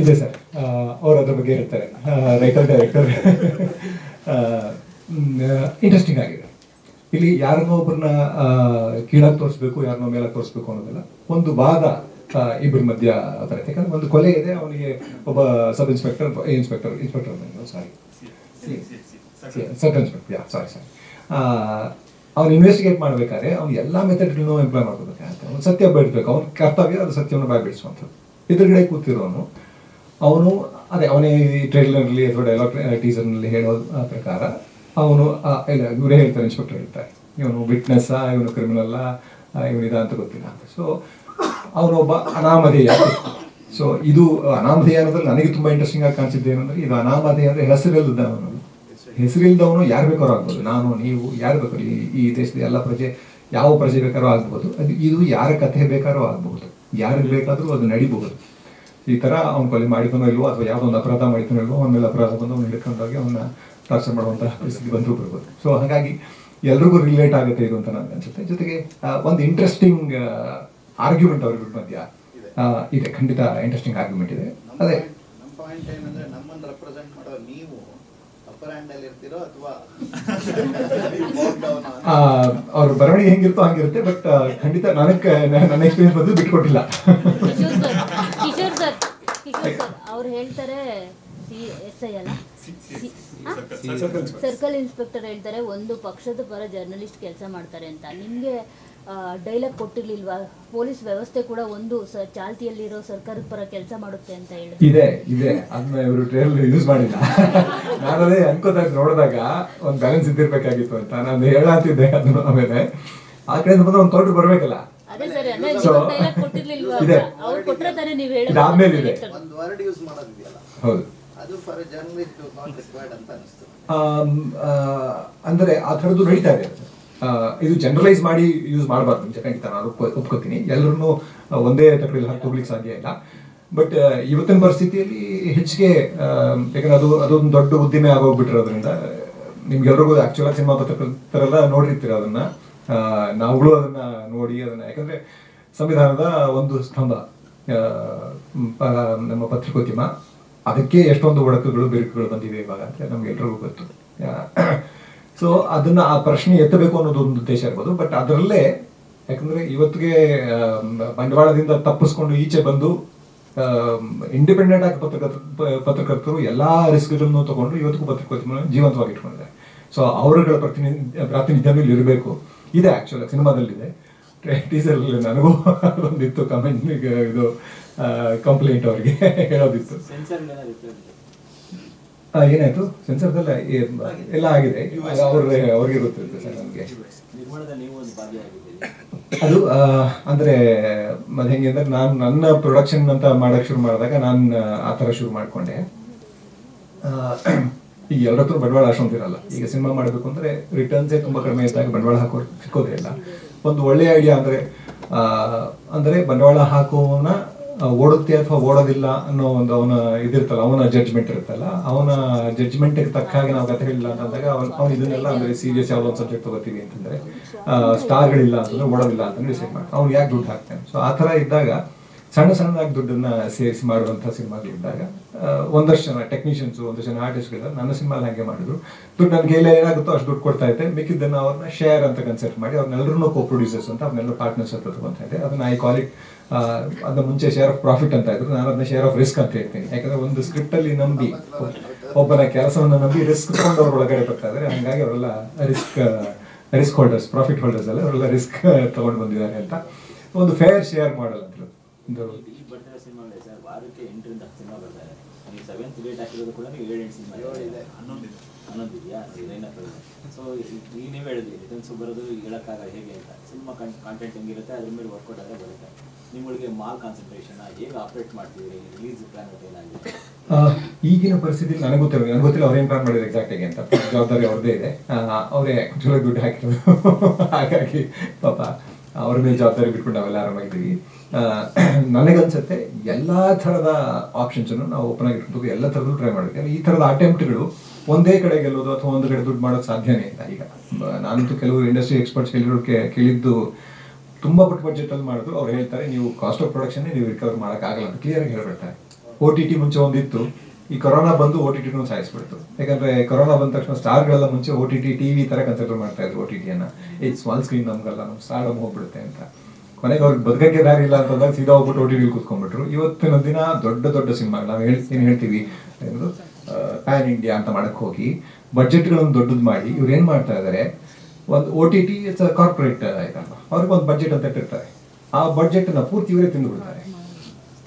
ಇದೆ ಸರ್ ಅವ್ರು ಅದ್ರ ಬಗ್ಗೆ ಇರ್ತಾರೆ ರೈಟರ್ ಡೈರೆಕ್ಟರ್ ಇಂಟ್ರೆಸ್ಟಿಂಗ್ ಆಗಿದೆ ಇಲ್ಲಿ ಯಾರನ್ನೋ ಒಬ್ಬರನ್ನ ಕೀಳಾಗಿ ತೋರಿಸ್ಬೇಕು ಯಾರನ್ನೋ ಮೇಲಾಗಿ ತೋರಿಸ್ಬೇಕು ಅನ್ನೋದಿಲ್ಲ ಒಂದು ವಾದ ಇಬ್ಬರ ಮಧ್ಯ ಬರುತ್ತೆ ಯಾಕಂದ್ರೆ ಒಂದು ಕೊಲೆ ಇದೆ ಅವನಿಗೆ ಒಬ್ಬ sub inspector inspector inspector sorry sub inspector sorry sorry ಅವ್ನು ಇನ್ವೆಸ್ಟಿಗೇಟ್ ಮಾಡ್ಬೇಕಾದ್ರೆ ಅವ್ನು ಎಲ್ಲ ಮೆಥಡ್ಗಳನ್ನೂ ಎಂಪ್ಲಾಯ್ ಅವ್ನು ಸತ್ಯ ಬೇಡಬೇಕು. ಅವನ ಕರ್ತವ್ಯ, ಅದು ಸತ್ಯವನ್ನು ಬಾಯ್ ಬಿಡಿಸುವಂಥದ್ದು ಎದುರುಗಡೆ ಕೂತಿರೋನು. ಅವನು, ಅದೇ, ಅವನೇ ಟ್ರೈಲರ್ನಲ್ಲಿ ಅಥವಾ ಡೈಲಾಗ್ ಟೀಸರ್ನಲ್ಲಿ ಹೇಳೋ ಪ್ರಕಾರ, ಅವನು ಇಲ್ಲ, ಇವರೇ ಹೇಳ್ತಾರೆ ಇನ್ಸ್ಪೆಕ್ಟರ್ ಹೇಳ್ತಾರೆ. ಇವನು ವಿಟ್ನೆಸ್ಸಾ ಇವನು ಕ್ರಿಮಿನಲ್ಲ ಇವನಿದ ಅಂತ ಗೊತ್ತಿಲ್ಲ. ಅಂತ ಸೊ ಅವನೊಬ್ಬ ಅನಾಮಧೇಯ. ಸೊ ಇದು, ಅನಾಮಧೇಯ ಅನ್ನೋದ್ರಲ್ಲಿ ನನಗೆ ತುಂಬ ಇಂಟ್ರೆಸ್ಟಿಂಗ್ ಆಗಿ ಕಾಣಿಸಿದ್ದು ಏನಂದ್ರೆ ಇದು ಅನಾಮಧೇಯ ಅಂದರೆ ಹೆಸರಿಲ್ಲದವನು ಹೆಸರಿಲ್ದವನು ಯಾರು ಬೇಕಾದ್ರೂ ಆಗ್ಬೋದು. ನಾನು, ನೀವು, ಯಾರು ಬೇಕಾದ್ರೂ ಈ ಈ ದೇಶದ ಎಲ್ಲ ಪ್ರಜೆ ಯಾವ ಪ್ರಜೆ ಬೇಕಾದ್ರೂ ಆಗ್ಬೋದು. ಅದು ಇದು ಯಾರ ಕಥೆ ಬೇಕಾದ್ರೂ ಆಗ್ಬಹುದು ಯಾರಿಗೆ ಬೇಕಾದರೂ ಅದು ನಡಿಬಹುದು. ಈ ತರ ಅವ್ನು ಕೊಲೆ ಮಾಡಿದನೋ ಇಲ್ವೋ ಅಥವಾ ಯಾವುದೋ ಒಂದು ಅಪರಾಧ ಮಾಡಿದನೋ ಇಲ್ವೋ ಅವನ ಮೇಲೆ ಅಪರಾಧ ಬಂದು ಅವ್ನು ಹಿಡ್ಕೊಂಡೋಗಿ ಅವನ್ನ ಟಾರ್ಚರ್ ಮಾಡುವಂತಹ ಪರಿಸ್ಥಿತಿ ಬಂದರೂ ಬರ್ಬೋದು ಸೊ ಹಾಗಾಗಿ ಎಲ್ರಿಗೂ ರಿಲೇಟ್ ಆಗುತ್ತೆ ಇದು ಅಂತ ನನಗೆ ಅನ್ಸುತ್ತೆ. ಜೊತೆಗೆ ಒಂದು ಇಂಟ್ರೆಸ್ಟಿಂಗ್ ಆರ್ಗ್ಯುಮೆಂಟ್ ಅವ್ರಿಗೆ ಮಧ್ಯ ಇದೆ. ಖಂಡಿತ ಇಂಟ್ರೆಸ್ಟಿಂಗ್ ಆರ್ಗ್ಯುಮೆಂಟ್ ಇದೆ. ನಮ್ಮ ಅದೇ. ಅವ್ರ ಬರವಣಿಗೆ ಹೆಂಗಿರ್ತೋ ಹಂಗಿರುತ್ತೆ ಬಟ್ ಖಂಡಿತ ನನಗೆ ನನ್ನ ಎಕ್ಸ್ಪೀರಿಯನ್ಸ್ ಬಂದು ಬಿಟ್ಕೊಟ್ಟಿಲ್ಲ. Kishore sir Kishore sir Kishore sir ಅವ್ರು ಹೇಳ್ತಾರೆ ಸಿ ಎಸ್ ಐ ಅಲ್ಲ? ಸರ್ಕಲ್. ಇನ್ಸ್ಪೆಕ್ಟರ್. ಹೇಳ್ತಾರೆ ಒಂದು ಪಕ್ಷದ ಪರ ಜರ್ನಲಿಸ್ಟ್ ಕೆಲಸ ಮಾಡ್ತಾರೆ ಅಂತ. ನಿಮಗೆ ಡೈಲಾಗ್ ಕೊಟ್ಟಿರ್ಲಿಲ್ವಾ? ಪೊಲೀಸ್ ವ್ಯವಸ್ಥೆ ಕೂಡ ಒಂದು ಚಾಲ್ತಿಯಲ್ಲಿರೋ ಸರ್ಕಾರದ ಪರ ಕೆಲಸ ಮಾಡುತ್ತೆ ಅಂತ ಹೇಳಿ ಇದೆ ಇದೆ. ಅದನ್ನ ಇವರು ಟ್ರೇಲ್ ಯೂಸ್ ಮಾಡಿಲ್ಲ. ನಾನು ಅದೇ ಅನ್ಕೋದಾಗ ನೋಡಿದಾಗ ಒಂದು ಬ್ಯಾಲೆನ್ಸ್ ಇದ್ದಿರ್ಬೇಕಾಗಿತ್ತು ಅಂತ. ನಾನು ಹೇಳಾತಿದ್ದೆ ಅದನ್ನ ಆಮೇಲೆ. ಆ ಕಡೆ ಬಂದ್ರೆ ಒಂದು ಕೌಂಟ್ರ್ ಬರ್ಬೇಕಲ್ಲ? ಅದೇ ಸರ್ ಅದೇ So, ಡೈಲಾಗ್ ಕೊಟ್ಟಿರ್ಲಿಲ್ವಾ? ಇದೆ. ಇದಾದ್ಮೇಲೆ ಇದೆ. ಒಂದು ವರ್ಡ್ ಯೂಸ್ ಮಾಡೋದಿದೆಯಲ್ಲ. ಹೌದು. ಅದು ಫಾರ್ ಜರ್ನಲಿಸ್ಟ್ ನಾಟ್ ರಿಕ್ವೈರ್ಡ್ ಅಂತ ಅನಿಸ್ತು. ಆ, ಅಂದ್ರೆ ಆ ಥರದ್ದು ನಡೀತಾ ಇದೆ. ಆ, ಇದು ಜನರಲೈಸ್ ಮಾಡಿ ಯೂಸ್ ಮಾಡಬಾರ್ದು. ಚೆನ್ನಾಗಿ ಖಂಡಿತ ನಾನು ಒಪ್ಕೊ ಒಪ್ಕೋತೀನಿ. ಎಲ್ಲರನ್ನೂ ಒಂದೇ ತಕ್ಕಡಿಯಲ್ಲಿ ಹಾಕಿ ಹೋಗ್ಲಿಕ್ಕೆ ಸಾಧ್ಯ ಇಲ್ಲ. ಬಟ್ ಇವತ್ತಿನ ಪರಿಸ್ಥಿತಿಯಲ್ಲಿ ಹೆಚ್ಚಿಗೆ ಯಾಕಂದ್ರೆ ಅದು, ಅದೊಂದು ದೊಡ್ಡ ಉದ್ದಿಮೆ ಆಗೋಗ್ಬಿಟ್ಟಿರೋದ್ರಿಂದ ನಿಮ್ಗೆಲ್ರಿಗೂ ಆಕ್ಚುಲ್ ಸಿನಿಮಾ ಪತ್ರಕರ್ತರೆಲ್ಲ ನೋಡಿರ್ತೀರ ಅದನ್ನ. ನಾವುಗಳು ಅದನ್ನ ನೋಡಿ, ಅದನ್ನ, ಯಾಕಂದ್ರೆ ಸಂವಿಧಾನದ ಒಂದು ಸ್ತಂಭ ನಮ್ಮ ಪತ್ರಿಕೋದ್ಯಮ. ಅದಕ್ಕೆ ಎಷ್ಟೊಂದು ಒಡಕುಗಳು, ಬಿರುಕುಗಳು ಬಂದಿವೆ ಇವಾಗ ಅಂತ ನಮ್ಗೆ ಎಲ್ರಿಗೂ ಗೊತ್ತು. ಸೊ ಅದನ್ನ ಆ ಪ್ರಶ್ನೆ ಎತ್ತಬೇಕು ಅನ್ನೋದು ಒಂದು ಉದ್ದೇಶ ಇರ್ಬೋದು. ಬಟ್ ಅದರಲ್ಲೇ, ಯಾಕಂದ್ರೆ ಇವತ್ತಿಗೆ ಬಂಡವಾಳದಿಂದ ತಪ್ಪಿಸ್ಕೊಂಡು ಈಚೆ ಬಂದು ಇಂಡಿಪೆಂಡೆಂಟ್ ಆಗಿ ಪತ್ರಕರ್ತ ಪತ್ರಕರ್ತರು ಎಲ್ಲ ರಿಸ್ಕ್ಗಳನ್ನು ತಗೊಂಡು ಇವತ್ತಿಗೂ ಪತ್ರಿಕೋದ್ಯಮ ಜೀವಂತವಾಗಿ ಇಟ್ಕೊಂಡಿದ್ದಾರೆ. ಸೊ ಅವರುಗಳ ಪ್ರತಿನಿಧಿ ಪ್ರಾತಿನಿಧ್ಯದಲ್ಲಿ ಇರಬೇಕು. ಇದೆ ಆ್ಯಕ್ಚುಲಾಗಿ ಸಿನಿಮಾದಲ್ಲಿದೆ. ಟೀಸರ್ ನನಗೂ ಒಂದಿತ್ತು ಕಮೆಂಟ್ ಇದು ಕಂಪ್ಲೇಂಟ್ ಅವರಿಗೆ ಹೇಳೋದಿತ್ತು. ಏನಾಯ್ತು? ಸೆನ್ಸರ್ದೆಲ್ಲ ಎಲ್ಲ ಆಗಿದೆ. ಅವ್ರ ಅವ್ರಿಗೆ ಗೊತ್ತಿರುತ್ತೆ ಸರ್ ಭಾಗಿಯಾಗಿದ್ದೀರಿ. ಅದು ಅಂದ್ರೆ ಮತ್ತೆ ಹೆಂಗೆ ಅಂದರೆ ನಾನು ನನ್ನ ಪ್ರೊಡಕ್ಷನ್ ಅಂತ ಮಾಡಕ್ ಶುರು ಮಾಡಿದಾಗ ನಾನು ಆ ಥರ ಶುರು ಮಾಡ್ಕೊಂಡೆ. ಈಗ ಎಲ್ಲರ ಹತ್ರ ಬಂಡವಾಳ ಅಷ್ಟೊಂದು ಇರಲ್ಲ. ಈಗ ಸಿನಿಮಾ ಮಾಡಬೇಕು ಅಂದ್ರೆ ರಿಟರ್ನ್ಸೇ ತುಂಬಾ ಕಡಿಮೆ ಇದ್ದಾಗ ಬಂಡವಾಳ ಹಾಕೋ ಸಿಕ್ಕೋದೇ ಇಲ್ಲ. ಒಂದು ಒಳ್ಳೆಯ ಐಡಿಯಾ ಅಂದ್ರೆ ಅಂದರೆ ಬಂಡವಾಳ ಹಾಕುವವನ ಆ, ಓಡುತ್ತೆ ಅಥವಾ ಓಡೋದಿಲ್ಲ ಅನ್ನೋ ಒಂದು ಅವನ ಇದಿರ್ತಲ್ಲ, ಅವನ ಜಡ್ಜ್ಮೆಂಟ್ ಇರುತ್ತಲ್ಲ, ಅವನ ಜಡ್ಜ್ಮೆಂಟ್ ತಕ್ಕ ಹಾಗೆ ನಾವು ಕಥೆ ಹೇಳಿಲ್ಲ ಅಂತಂದಾಗ ಅವನ್ ಅವ್ನು ಇದನ್ನೆಲ್ಲ ಅಂದ್ರೆ ಸೀರಿಯಸ್ ಯಾವ್ದೋ ಒಂದು ಸಬ್ಜೆಕ್ಟ್ ತಗೋತೀವಿ ಅಂತಂದ್ರೆ ಸ್ಟಾರ್ಗಳಿಲ್ಲ ಅಂತಂದ್ರೆ ಓಡೋದಿಲ್ಲ ಅಂತಂದ್ರೆ ಡಿಸೈಡ್ ಮಾಡ್ತಾರೆ. ಅವ್ನು ಯಾಕೆ ದುಡ್ಡು ಹಾಕ್ತಾನೆ? ಸೊ ಆ ಥರ ಇದ್ದಾಗ ಸಣ್ಣ ಸಣ್ಣದಾಗಿ ದುಡ್ಡನ್ನ ಸೇರಿಸಿ ಮಾಡುವಂಥ ಸಿನಿಮಾಗಳಿದ್ದಾಗ ಒಂದಷ್ಟು ಜನ ಟೆಕ್ನಿಷಿಯನ್ಸ್ ಒಂದಷ್ಟು ಜನ ಆರ್ಟಿಸ್ಟ್ಗಳು ನನ್ನ ಸಿನಿಮಾ ಹಾಗೆ ಮಾಡಿದ್ರು. ದುಡ್ಡು ನನ್ನ ಎಲ್ಲ ಏನಾಗುತ್ತೋ ಅಷ್ಟು ದುಡ್ಡು ಕೊಡ್ತಾ ಇದ್ದೆ. ಮಿಕ್ಕಿದ್ದನ್ನ ಅವ್ರನ್ನ ಶೇರ್ ಅಂತ ಕನ್ಸೆಪ್ಟ್ ಮಾಡಿ ಅವ್ರನ್ನೆಲ್ಲರೂ ಕೋ ಪ್ರೊಡ್ಯೂಸರ್ಸ್ ಅಂತ ಅವ್ರನ್ನೆಲ್ಲ ಪಾರ್ಟ್ನರ್ಸ್ ಅಂತ ತಗೊಂತಾ ಇದ್ದೆ. ಅದನ್ನ ಐ ಕಾಲ್ ಇಟ್ ಅದನ್ನ ಮುಂಚೆ ಶೇರ್ ಆಫ್ ಪ್ರಾಫಿಟ್ ಅಂತ ಇದ್ರು. ನಾನು ಅದನ್ನ ಶೇರ್ ಆಫ್ ರಿಸ್ಕ್ ಅಂತ ಹೇಳ್ತೀನಿ. ಯಾಕಂದ್ರೆ ಒಂದು ಸ್ಕ್ರಿಪ್ಟ್ ಅಲ್ಲಿ ನಂಬಿ, ಒಬ್ಬನ ಕೆಲಸವನ್ನು ನಂಬಿ ರಿಸ್ಕ್ ತಗೊಂಡು ಅವ್ರ ಒಳಗಡೆ ಬರ್ತಾ ಇದ್ದಾರೆ ಹಂಗಾಗಿ ಅವರೆಲ್ಲ risk risk holders profit holders ಅಲ್ಲ, ಅವರೆಲ್ಲ ರಿಸ್ಕ್ ತಗೊಂಡು ಬಂದಿದ್ದಾರೆ ಅಂತ. ಒಂದು ಫೇರ್ ಶೇರ್ ಮಾಡಲ್ ಅಂತ ಈ ಬರ್ತಿರೋ ಸಿನಿಮಾಗಳೇ ಸರ್ ವಾರಕ್ಕೆ ಎಂಟರಿಂದ ಹತ್ತು ಸಿನಿಮಾ ಬರ್ತಾರೆ. ನೀವು ಸೆವೆಂತ್ ಡೇಟ್ ಹಾಕಿರೋದು ಕೂಡ ನೀವು ಏಳು ಎಂಟು ಸಿನಿಮಾ ಇದೆ. ಹನ್ನೊಂದಿದೆ. ಹನ್ನೊಂದು ಇದೆಯಾ? ಲೈನಪ್ ಸೊ ಈಗ ನೀವು ಹೇಳಿದ್ರಿ ರಿಟರ್ನ್ಸ್ ಬರೋದು ಹೇಳೋಕ್ಕಾಗಲ್ಲ ಹೇಗೆ ಅಂತ. ಸಿನಿಮಾ ಕಾಂಟೆಂಟ್ ಹೆಂಗಿರುತ್ತೆ ಅದ್ರ ಮೇಲೆ ವರ್ಕೌಟ್ ಆದರೆ ಬರುತ್ತೆ. ನಿಮಗೆ ಮಾಲ್ ಕಾನ್ಸಂಟ್ರೇಷನ್ ಹೇಗೆ ಆಪರೇಟ್ ಮಾಡ್ತಿದ್ದೀರಿ? ರಿಲೀಸ್ ಪ್ಲಾನ್ ಏನಾಗಿದೆ? ಆ, ಈಗಿನ ಪರಿಸ್ಥಿತಿ ನನಗೆ ಗೊತ್ತಿಲ್ಲ. ನನಗೆ ಗೊತ್ತಿಲ್ಲ ಅವ್ರೇನ್ ಪ್ಲಾನ್ ಮಾಡಿದ್ರು ಎಕ್ಸಾಕ್ಟ್ ಆಗಿ ಅಂತ. ಜವಾಬ್ದಾರಿ ಅವ್ರದ್ದೇ ಇದೆ. ಆ, ಅವರೇ ಆಕ್ಚುಲಿ ದುಡ್ಡು ಹಾಕಿರೋದು. ಹಾಗಾಗಿ ಪಾಪ ಅವ್ರ ಮೇಲೆ ಜವಾಬ್ದಾರಿ ಬಿಟ್ಕೊಂಡು ನಾವೆಲ್ಲ ಆರಾಮಾಗಿದ್ದೀವಿ. ಆ, ನನಗನ್ಸುತ್ತೆ ಎಲ್ಲ ಥರದ ಆಪ್ಷನ್ಸ್ ನಾವು ಓಪನ್ ಆಗಿ ಇಟ್ಕೊಂಡು ಎಲ್ಲ ಥರದ್ದು ಟ್ರೈ ಯಾಕಂದ್ರೆ ಈ ಥರದ ಅಟೆಂಪ್ಟ್ಗಳು ಒಂದೇ ಕಡೆ ಗೆಲ್ಲೋದು ಅಥವಾ ಒಂದು ಕಡೆ ದುಡ್ಡು ಮಾಡೋದು ಸಾಧ್ಯನೇ ಇಲ್ಲ ಈಗ. ನಾನಂತೂ ಕೆಲವು ಇಂಡಸ್ಟ್ರಿ ಎಕ್ಸ್ಪರ್ಟ್ಸ್ ಕೇಳಿರೋ ಕೇಳಿದ್ದು ತುಂಬ ಪಟ್ಟು ಬಜೆಟಲ್ಲಿ ಮಾಡಿದ್ರು. ಅವ್ರು ಹೇಳ್ತಾರೆ, ನೀವು ಕಾಸ್ಟ್ ಆಫ್ ಪ್ರೊಡಕ್ಷನ್ ನೀವು ರಿಕವರ್ ಮಾಡೋಕ್ಕಾಗಲ್ಲ ಅಂತ ಕ್ಲಿಯರಾಗಿ ಹೇಳ್ಬಿಡ್ತಾರೆ. ಓ ಟಿ ಟಿ ಮುಂಚೆ ಒಂದಿತ್ತು. ಈ ಕೊರೋನಾ ಬಂದು ಓ ಟಿ ಟಿನೂ ಸಾಯಿಸ್ಬಿಡ್ತು. ಯಾಕಂದ್ರೆ ಕೊರೋನಾ ಬಂದ ತಕ್ಷಣ ಸ್ಟಾರ್ಗಳೆಲ್ಲ ಮುಂಚೆ O T T T V ಥರ ಕನ್ಸಿಡರ್ ಮಾಡ್ತಾ ಇದ್ರು ಓ ಟಿ ಟಿಯನ್ನು ಈ ಸ್ಮಾಲ್ ಸ್ಕ್ರೀನ್ ನಮ್ಗಲ್ಲ ನಮ್ಮ ಸ್ಟಾರ್ಡಮ್ ಹೋಗ್ಬಿಡುತ್ತೆ ಅಂತ. ಕೊನೆಗೆ ಅವ್ರಿಗೆ ಬದುಕಕ್ಕೆ ದಾರಿ ಇಲ್ಲ ಅಂತಂದಾಗ ಸೀದಾ ಹೋಗ್ಬಿಟ್ಟು ಓ ಟಿ ಕೂತ್ಕೊಂಡ್ಬಿಟ್ರು. ಇವತ್ತಿನ ದಿನ ದೊಡ್ಡ ದೊಡ್ಡ ಸಿನಿಮಾಗಳು. ನಾವು ಹೇಳಿ, ಏನು ಹೇಳ್ತೀವಿ ಪ್ಯಾನ್ ಇಂಡಿಯಾ ಅಂತ ಮಾಡಕ್ಕೆ ಹೋಗಿ ಬಜೆಟ್ಗಳನ್ನು ದೊಡ್ಡದು ಮಾಡಿ ಇವ್ರು ಏನು ಮಾಡ್ತಾ ಇದ್ದಾರೆ ಒಂದು ಓ ಟಿ ಟಿ ಕಾರ್ಪೊರೇಟ್ ಐತಲ್ಲ ಅವ್ರಿಗೆ ಒಂದು ಬಜೆಟ್ ಅಂತ ಇಟ್ಟಿರ್ತಾರೆ. ಆ ಬಜೆಟ್ನ ಪೂರ್ತಿ ಇವರೇ ತಿಂದು ಬಿಡ್ತಾರೆ.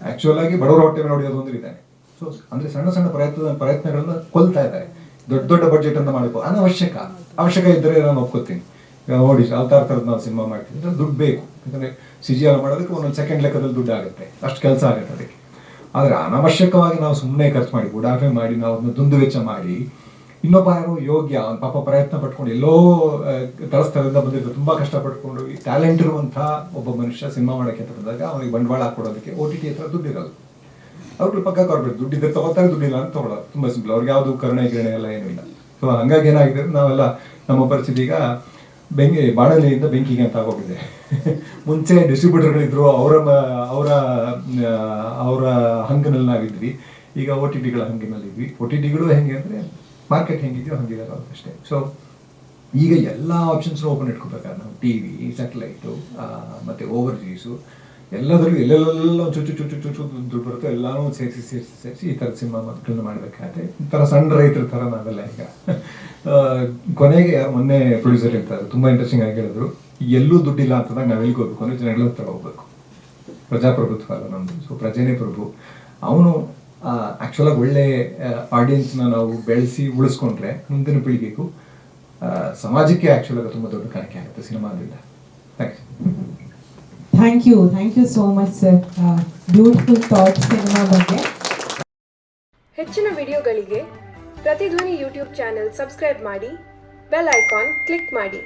ಆಕ್ಚುಯಲ್ ಆಗಿ ಬಡವರ ಹೊಟ್ಟೆ ಮೇಲೆ ಹೊಡೆಯೋದು ಒಂದು ಇದ್ದಾನೆ ಸೊ ಅಂದ್ರೆ ಸಣ್ಣ ಸಣ್ಣ ಪ್ರಯತ್ನ, ಪ್ರಯತ್ನಗಳನ್ನ ಕೊಲ್ತಾ ಇದ್ದಾರೆ ದೊಡ್ಡ ದೊಡ್ಡ ಬಜೆಟ್ ಅಂತ ಮಾಡಬೇಕು ಅನವಶ್ಯಕ. ಅವಶ್ಯಕ ಇದ್ದರೆ ನಾನು ಒಪ್ಕೋತೀನಿ. ಇವಾಗ ನೋಡಿ ಅವತಾರ ಥರದ್ದು ನಾವು ಸಿನಿಮಾ ಮಾಡ್ತೀವಿ ಅಂದ್ರೆ ದುಡ್ಡು ಬೇಕು. ಯಾಕಂದರೆ ಸಿ ಜಿ ಎಲ್ಲ ಮಾಡೋದಕ್ಕೆ ಒಂದೊಂದು ಸೆಕೆಂಡ್ ಲೆಕ್ಕದಲ್ಲಿ ದುಡ್ಡು ಆಗುತ್ತೆ. ಅಷ್ಟು ಕೆಲಸ ಆಗುತ್ತೆ ಅದಕ್ಕೆ. ಆದರೆ ಅನವಶ್ಯಕವಾಗಿ ನಾವು ಸುಮ್ಮನೆ ಖರ್ಚು ಮಾಡಿ, ಗುಡಾಫೆ ಮಾಡಿ, ನಾವು ಅದನ್ನ ದುಂದು ವೆಚ್ಚ ಮಾಡಿ, ಇನ್ನೊಬ್ಬ ಯಾರು ಯೋಗ್ಯ, ಅವನ ಪಾಪ ಪ್ರಯತ್ನ ಪಟ್ಕೊಂಡು ಎಲ್ಲೋ ತರಸ್ಥಳದಿಂದ ತಳಸ್ಥಳದಿಂದ ತುಂಬ ಕಷ್ಟಪಟ್ಕೊಂಡು, ಈ ಟ್ಯಾಲೆಂಟ್ ಇರುವಂತಹ ಒಬ್ಬ ಮನುಷ್ಯ ಸಿನಿಮಾ ಮಾಡಕ್ಕೆ ಅಂತ ಬಂದಾಗ ಅವನಿಗೆ ಬಂಡವಾಳ ಹಾಕೊಡೋದಕ್ಕೆ ಓ ಟಿ ಟಿ ಹತ್ರ ದುಡ್ಡು ಇರೋದು ಅವ್ರಿಗೆ ಪಕ್ಕ ಕಾರ್ಪೊರೇಟ್ ದುಡ್ಡಿದ್ರೆ ತಗೋತಾರೆ ದುಡ್ಡಿಲ್ಲ ಅಂತ ತಗೊಳ್ಳೋದು ತುಂಬಾ ಸಿಂಪಲ್ ಅವ್ರಿಗೆ ಯಾವುದು ಕರುಣೆ ಗಿರಣೆ ಎಲ್ಲ ಏನೂ ಇಲ್ಲ. ಸೊ ಹಂಗಾಗಿ ಏನಾಗಿದೆ, ನಾವೆಲ್ಲ ನಮ್ಮ ಪರಿಸ್ಥಿತಿ ಈಗ ಬೆಂಕಿ ಬಾಣಲೆಯಿಂದ ಬೆಂಕಿಗೆ ಅಂತ ಹೋಗಿದೆ ಮುಂಚೆ ಡಿಸ್ಟ್ರಿಬ್ಯೂಟರ್ಗಳಿದ್ರು ಅವರ ಅವರ ಅವರ ಹಂಗಿನಲ್ಲಿ ನಾವಿದ್ವಿ ಈಗ ಓ ಟಿ ಟಿಗಳ ಹಂಗಿನಲ್ಲಿ ಇದ್ವಿ ಓ ಟಿ ಟಿಗಳು ಹೆಂಗೆ ಅಂದರೆ ಮಾರ್ಕೆಟ್ ಹೆಂಗಿದೆಯೋ ಹಂಗಿದಾರೆ ಅವ್ರು ಅಷ್ಟೇ. ಸೊ ಈಗ ಎಲ್ಲ ಆಪ್ಷನ್ಸ್ ಓಪನ್ ಇಟ್ಕೋಬೇಕಾದ್ರೆ ನಾವು ಟಿ ವಿ ಸ್ಯಾಟಲೈಟು ಮತ್ತು ಓವರ್ಸೀಸು ಎಲ್ಲದರಲ್ಲೂ ಎಲ್ಲೆಲ್ಲ ಚುಚ್ಚು ಚುಚ್ಚು ಚುಚ್ಚು ದುಡ್ಡು ಬರುತ್ತೆ. ಎಲ್ಲಾನು ಸೇರಿಸಿ ಸೇರಿಸಿ ಸೇರಿಸಿ ಈ ಥರದ ಸಿನಿಮಾ ಮಕ್ಕಳನ್ನ ಮಾಡಬೇಕಾದ್ರೆ ಈ ಥರ ಸಣ್ಣ ರೈತರ ಥರ ನಾವೆಲ್ಲ ಈಗ. ಕೊನೆಗೆ ಮೊನ್ನೆ ಪ್ರೊಡ್ಯೂಸರ್ ಹೇಳ್ತಾರೆ ತುಂಬ ಇಂಟ್ರೆಸ್ಟಿಂಗ್ ಆಗಿ ಹೇಳಿದ್ರು. ಎಲ್ಲೂ ದುಡ್ಡಿಲ್ಲ ಅಂತಂದಾಗ ನಾವು ಎಲ್ಲಿಗೆ ಹೋಗ್ಬೇಕು? ಅಂದರೆ ಜನಗಳ ಹತ್ರ ಹೋಗ್ಬೇಕು. ಪ್ರಜಾಪ್ರಭುತ್ವ ಅಲ್ಲ ನಮ್ಮದು ಸೊ ಪ್ರಜೆನೇ ಪ್ರಭು. ಅವನು ಆ್ಯಕ್ಚುಲಾಗಿ ಒಳ್ಳೆ ಆಡಿಯನ್ಸ್ನ ನಾವು ಬೆಳೆಸಿ ಉಳಿಸ್ಕೊಂಡ್ರೆ ಮುಂದಿನ ಪೀಳಿಗೆಗೂ ಸಮಾಜಕ್ಕೆ ಆ್ಯಕ್ಚುಲಾಗಿ ತುಂಬ ದೊಡ್ಡ ಕಾಣಿಕೆ ಆಗುತ್ತೆ ಸಿನಿಮಾದಿಂದ. Thanks thank you thank you so much sir beautiful thoughts cinema ಬಗ್ಗೆ ಹೆಚ್ಚಿನ ವಿಡಿಯೋಗಳಿಗೆ ಪ್ರತಿಧ್ವನಿ ಯೂಟ್ಯೂಬ್ ಚಾನೆಲ್ ಸಬ್ಸ್ಕ್ರೈಬ್ ಮಾಡಿ, ಬೆಲ್ ಐಕಾನ್ ಕ್ಲಿಕ್ ಮಾಡಿ.